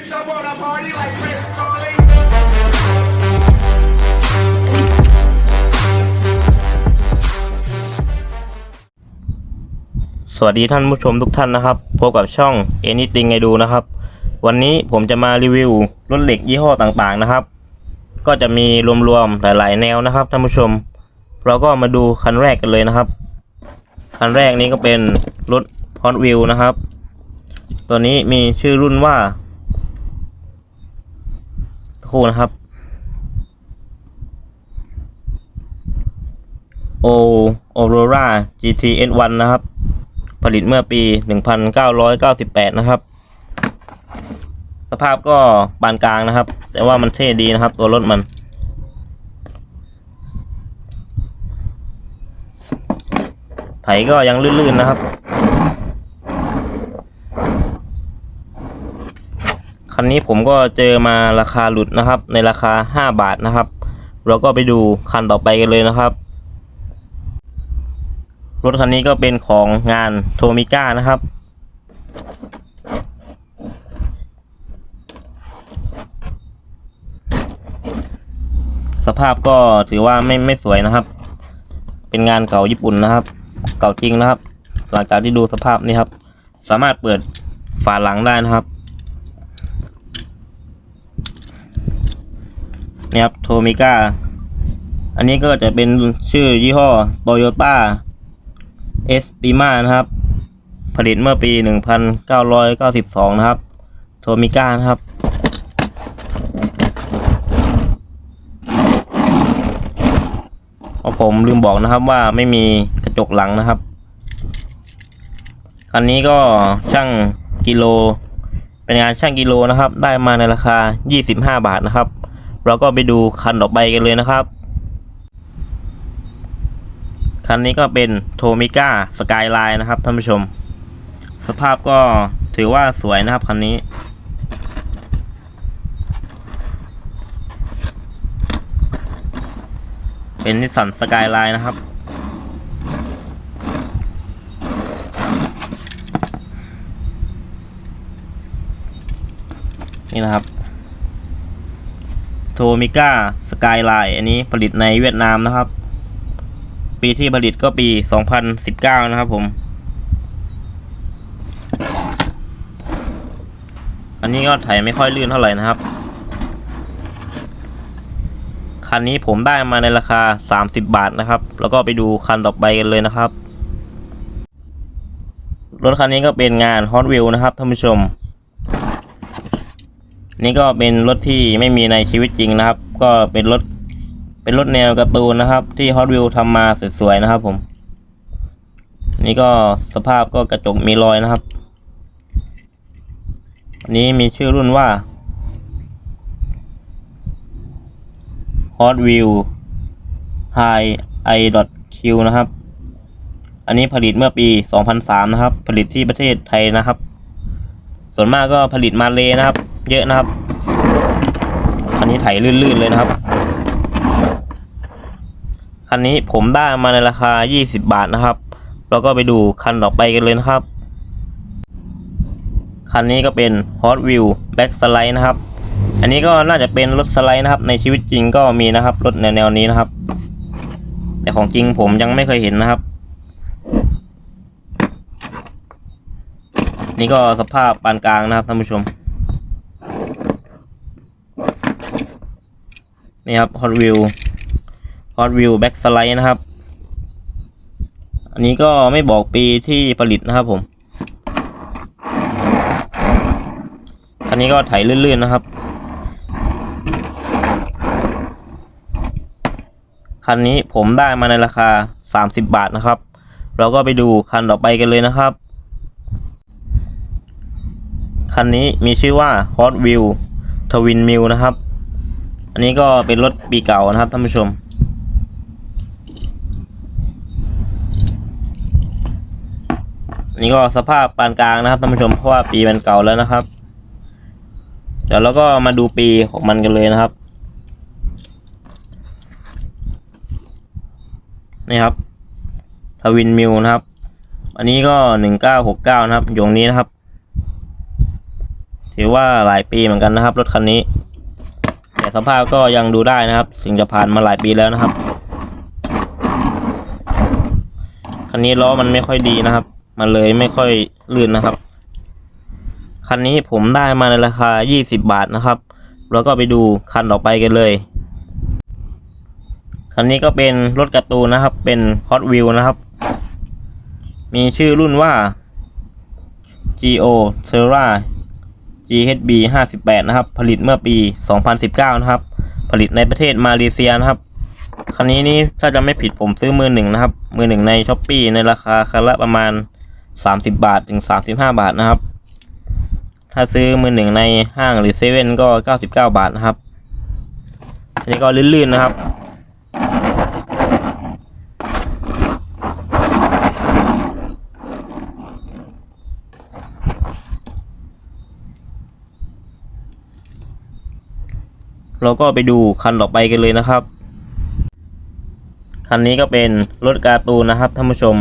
bitch, I wanna party like Chris Farley. สวัสดีท่านผู้ชมทุกท่านนะครับ พบกับช่อง Anything ไงดูนะครับ วันนี้ผมจะมารีวิวรถเหล็กยี่ห้อต่างๆนะครับ ก็จะมีรวมๆหลายๆแนวนะครับท่านผู้ชม เราก็มาดูคันแรกกันเลยนะครับ คันแรกนี้ก็เป็นรถ Hot Wheel นะครับ ตัวนี้มีชื่อรุ่นว่า ครู่นะครับ O Aurora GTS1 นะครับ ผลิตเมื่อปี 1998 นะครับ สภาพก็ปานกลางนะครับ แต่ว่ามันเท่ดีนะครับ ตัวรถมันไถก็ยังลื่นๆนะครับ คันนี้ผมก็เจอมาราคาหลุดนะครับ ในราคา 5 บาทนะครับ เราก็ไปดูคันต่อไปกันเลยนะครับ รถคันนี้ก็เป็นของงานโทมิก้านะครับ สภาพก็ถือว่าไม่ไม่สวยนะครับ เป็นงานเก่าญี่ปุ่นนะครับ เก่าจริงนะครับ หลังจากที่ดูสภาพนี่ครับ สามารถเปิดฝาหลังได้นะครับ นี่ครับโทมิก้าอันนี้ก็จะเป็นชื่อยี่ห้อโตโยต้าเอสปีมานะครับ ผลิตเมื่อปี 1992 นะครับ โทมิก้านะครับเพราะผมลืมบอกนะครับว่าไม่มีกระจกหลังนะครับ คันนี้ก็ช่างกิโล เป็นงานช่างกิโลนะครับ ได้มาในราคา 25 บาทนะครับ เราก็ไปดูคันต่อไปกันเลยนะครับ คันนี้ก็เป็นโทมิก้าสกายไลน์นะครับท่านผู้ชม สภาพก็ถือว่าสวยนะครับคันนี้เป็นนิสสันสกายไลน์นะครับ นี่นะครับ โทมิก้าสกายไลน์อันนี้ผลิตในเวียดนามนะครับ ปีที่ผลิตก็ปี 2019 นะครับผม อันนี้ก็ไถไม่ค่อยลื่นเท่าไหร่นะครับ คันนี้ผมได้มาในราคา 30 บาทนะครับ แล้วก็ไปดูคันต่อไปกันเลยนะครับ รถคันนี้ก็เป็นงาน Hot Wheel นะครับท่านผู้ชม นี่ก็เป็นรถที่ไม่มีในชีวิตจริงนะครับ ก็เป็นรถเป็นรถแนวการ์ตูนนะครับ ที่ Hot Wheel ทำมาสวยๆนะครับ ผม นี่ก็สภาพก็กระจกมีรอยนะครับอันนี้มีชื่อรุ่นว่า Hot Wheel High i q นะครับ อันนี้ผลิตเมื่อปี 2003 นะครับ ผลิตที่ประเทศไทยนะครับ ส่วนมากก็ผลิตมาเลยนะครับ เยอะนะครับ อันนี้ไถลื่นๆเลยนะครับคันนี้ผมได้มาในราคา 20 บาทนะครับเราก็ไปดูคันต่อไปกันเลยนะครับ คันนี้ก็เป็น Hot Wheel Back Slide นะครับ อันนี้ก็น่าจะเป็นรถสไลด์นะครับ ในชีวิตจริงก็มีนะครับ รถแนวๆนี้นะครับ แต่ของจริงผมยังไม่เคยเห็นนะครับนี่ก็สภาพปานกลางนะครับท่านผู้ชม นี่ครับ Hot Wheel Hot Wheel Back Slide นะครับ อันนี้ก็ไม่บอกปีที่ผลิตนะครับผมอันนี้ก็ไถลื่นๆนะครับ คันนี้ผมได้มาในราคา 30 บาทนะครับ เราก็ไปดูคันต่อไปกันเลยนะครับ คันนี้มีชื่อว่า Hot Wheel Twin Mill นะครับ อันนี้ก็เป็นรถปีเก่านะครับท่านผู้ชม อันนี้ก็สภาพปานกลางนะครับท่านผู้ชมเพราะว่าปีมันเก่าแล้วนะครับ เดี๋ยวเราก็มาดูปีของมันกันเลยนะครับนี่ครับทวินมิลนะครับ อันนี้ก็หนึ่งเก้าหกเก้านะครับยงนี้นะครับ ถือว่าหลายปีเหมือนกันนะครับ รถคันนี้ สภาพก็ยังดูได้นะครับถึงจะผ่านมาหลายปีแล้วนะครับคันนี้ล้อมันไม่ค่อยดีนะครับ มันเลยไม่ค่อยลื่นนะครับ คันนี้ผมได้มาในราคา 20 บาทนะครับ แล้วก็ไปดูคันต่อไปกันเลย คันนี้ก็เป็นรถกร์ตูนนะครับ เป็น Hot Wheel นะครับ มีชื่อรุ่นว่า Geo Terra GHB 58 นะครับ ผลิตเมื่อปี 2019 นะครับ ผลิตในประเทศมาเลเซียนะครับ คันนี้นี่ถ้าจะไม่ผิดผมซื้อมือหนึ่งนะครับ มือหนึ่งในช้อปปีในราคาคันละประมาณ 30 บาทถึง 35 บาทนะครับ ถ้าซื้อมือหนึ่งในห้างหรือเซเว่นก็ 99 บาทนะครับ อันนี้ก็ลื่นๆนะครับ เราก็ไปดูคันต่อไปกันเลยนะครับ คันนี้ก็เป็นรถการ์ตูนนะครับท่านผู้ชม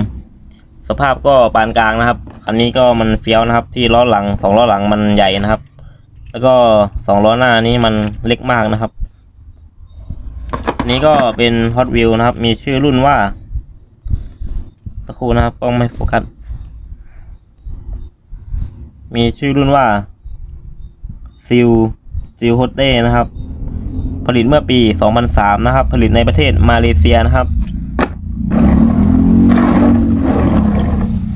สภาพก็ปานกลางนะครับ คันนี้ก็มันเฟี้ยวนะครับ ที่ล้อหลังสองล้อหลังมันใหญ่นะครับ แล้วก็สองล้อหน้านี้มันเล็กมากนะครับนนี้ก็เป็น Hot Wheel นะครับ มีชื่อรุ่นว่าตะคูนะครับกล้องไม่โฟกัส มีชื่อรุ่นว่าซิลซิลโฮเต้นะครับ ผลิตเมื่อปี 2003 นะครับ ผลิตในประเทศมาเลเซียนะครับ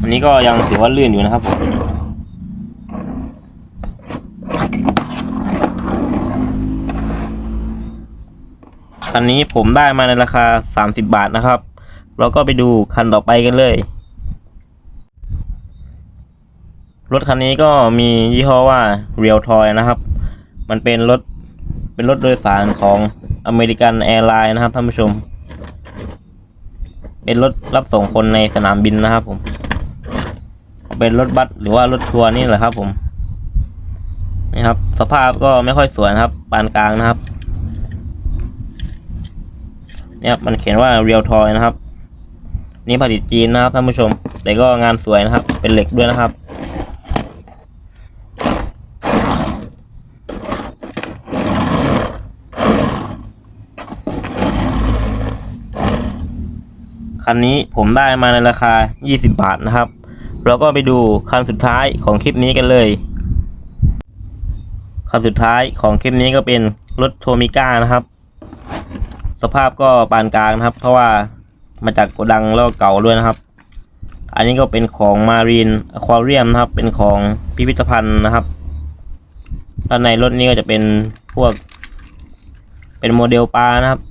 อันนี้ก็ยังถือว่าลื่นอยู่นะครับคันนี้ผมได้มาในราคา 30 บาทนะครับ เราก็ไปดูคันต่อไปกันเลย รถคันนี้ก็มียี่ห้อว่า Real Toy นะครับ มันเป็นรถ เป็นรถโดยสารของอเมริกันแอร์ไลน์นะครับท่านผู้ชม เป็นรถรับส่งคนในสนามบินนะครับผม เป็นรถบัสหรือว่ารถทัวร์นี่แหละครับผมนี่ครับ สภาพก็ไม่ค่อยสวยนะครับ ปานกลางนะครับ เนี่ยครับมันเขียนว่าเรียวทอยนะครับ นี่ผลิตจีนนะครับท่านผู้ชม แต่ก็งานสวยนะครับ เป็นเหล็กด้วยนะครับ คันนี้ผมได้มาในราคา 20 บาทนะครับ เราก็ไปดูคันสุดท้ายของคลิปนี้กันเลย คันสุดท้ายของคลิปนี้ก็เป็นรถโทมิก้านะครับ สภาพก็ปานกลางนะครับ เพราะว่ามาจากโกดังแล้วกเก่าด้วยนะครับ อันนี้ก็เป็นของมารีนอควาเรียมนะครับ เป็นของพิพิธภัณฑ์นะครับด้านในรถนี้ก็จะเป็นพวก เป็นโมเดลปลานะครับ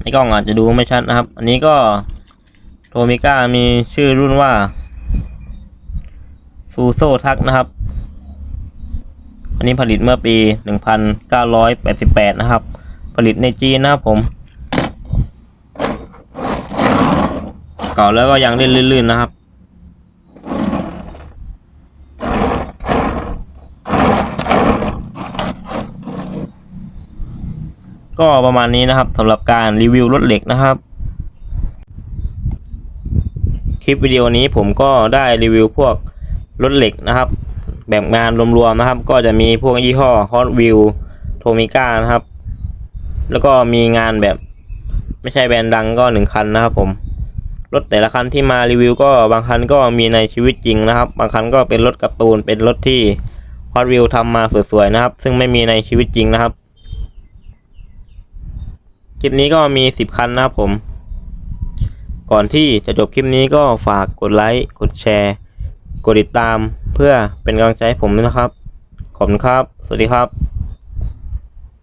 ในกล้องอาจจะดูไม่ชัดนะครับ อันนี้ก็โทมิก้ามีชื่อรุ่นว่าฟูโซทักนะครับ อันนี้ผลิตเมื่อปี 1988 นะครับ ผลิตในจีนนะครับผม เก่าแล้วก็ยังเล่นลื่นๆนะครับ ก็ประมาณนี้นะครับสำหรับการรีวิวรถเหล็กนะครับ คลิปวิดีโอนี้ผมก็ได้รีวิวพวกรถเหล็กนะครับ แบบงานรวมๆนะครับ ก็จะมีพวกยี่ห้อ Hot Wheel t o m i c a นะครับ แล้วก็มีงานแบบไม่ใช่แบรนด์ดังก็หนึ่งคันนะครับผมรถแต่ละคันที่มารีวิวก็บางคันก็มีในชีวิตจริงนะครับ บางคันก็เป็นรถกร์ตูนเป็นรถที่ Hot Wheel ทำมาสวยๆนะครับ ซึ่งไม่มีในชีวิตจริงนะครับ คลิปนี้ก็มี 10 คันนะครับผม ก่อนที่จะจบคลิปนี้ก็ฝากกดไลค์ กดแชร์ กดติดตามเพื่อเป็นกำลังใจให้ผมด้วยนะครับ ขอบคุณครับ สวัสดีครับ